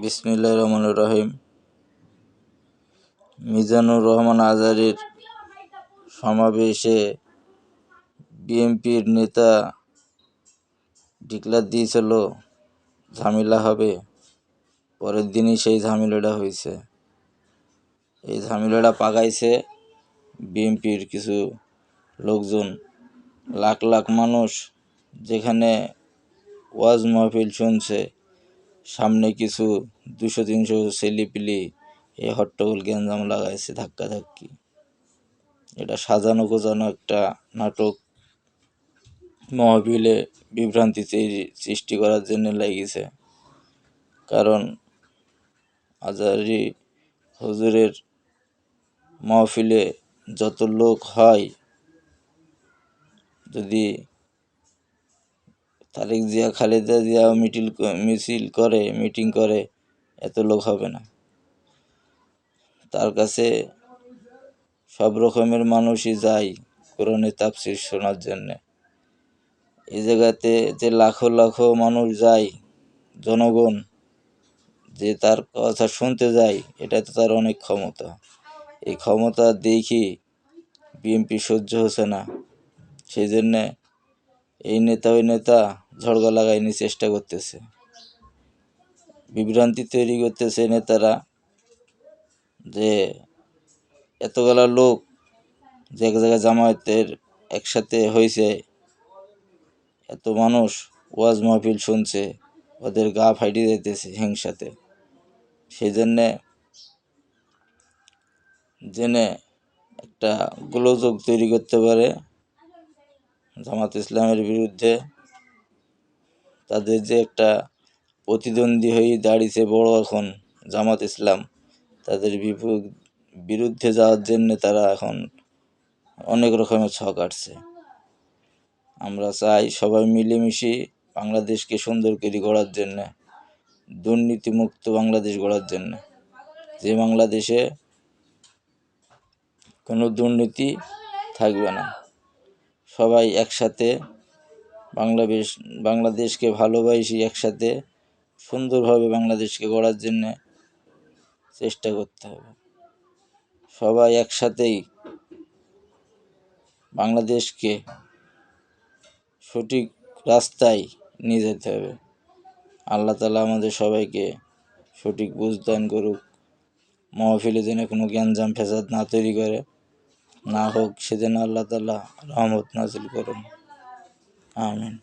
বিসমিল্লাহ রহমান রহিম। মিজানুর রহমান আজারির সমাবেশে বিএনপির নেতা ডিক্লার দিয়েছিল, ঝামেলা হবে। পরের দিনই সেই ঝামেলাটা হয়েছে। এই ঝামেলাটা পাকাইছে বিএনপির কিছু লোকজন। লাখ লাখ মানুষ যেখানে ওয়াজ মাহফিল শুনছে সামনে কিছু দুশো, তিনশো ছেলেপিলি এই হট্টগোল গ্যাঞ্জাম লাগাইছে ধাক্কা ধাক্কি। এটা সাজানো গোজানো একটা নাটক। মহাবিলে বিভ্রান্তি সৃষ্টি করার জন্য লেগেছে কারণ আজারি হুজুরের মহফিলে যত লোক হয়, যদি তারেক জিয়া, খালেদা জিয়া মিটিল, মিছিল করে, মিটিং করে, এত লোক হবে না। তার কাছে সব রকমের মানুষই যায় কোরআনে তাফসির শোনার জন্যে। এই জায়গাতে যে লাখো লাখো মানুষ যায়, জনগণ যে তার কথা শুনতে যায়, এটা তো তার অনেক ক্ষমতা। এই ক্ষমতা দেখি বিএনপি সহ্য হচ্ছে না। সেই জন্যে এই নেতা ওই নেতা ঝড়গা লাগাইনি চেষ্টা করতেছে। বিভ্রান্তি তৈরি করতেছে নেতারা যে এতগুলা লোক যে এক জায়গায় জামায়াতের একসাথে হয়েছে এত মানুষ ওয়াজ মাহফিল শুনছে, ওদের গা ফাইটে যাইতেছে হিংসাতে। সেই জন্যে জেনে একটা গোলযোগ তৈরি করতে পারে জামাত ইসলামের বিরুদ্ধে তাদের যে একটা প্রতিদ্বন্দ্বী হয়ে দাঁড়িয়েছে বড় এখন জামাত ইসলাম, তাদের বিরুদ্ধে যাওয়ার জন্যে তারা এখন অনেক রকমের ছক আটছে। আমরা চাই সবাই মিলেমিশে বাংলাদেশকে সুন্দর করে গড়ার জন্যে, দুর্নীতিমুক্ত বাংলাদেশ গড়ার জন্য। যে বাংলাদেশে কোনো দুর্নীতি থাকবে না। সবাই একসাথে বাংলাদেশ বাংলাদেশকে ভালোবাসি একসাথে, সুন্দরভাবে বাংলাদেশকে গড়ার জন্য চেষ্টা করতে হবে। সবাই একসাথেই বাংলাদেশকে সঠিক রাস্তায় নিয়ে যেতে হবে। আল্লাহ তালা আমাদের সবাইকে সঠিক বুঝ দান করুক, মহফিলে যেন কোনো জ্ঞানজাম ফেসাদ না তৈরি করে। না হোক সেজন্য আল্লাহ তালা রহমত নাজিল করুন। আমিন।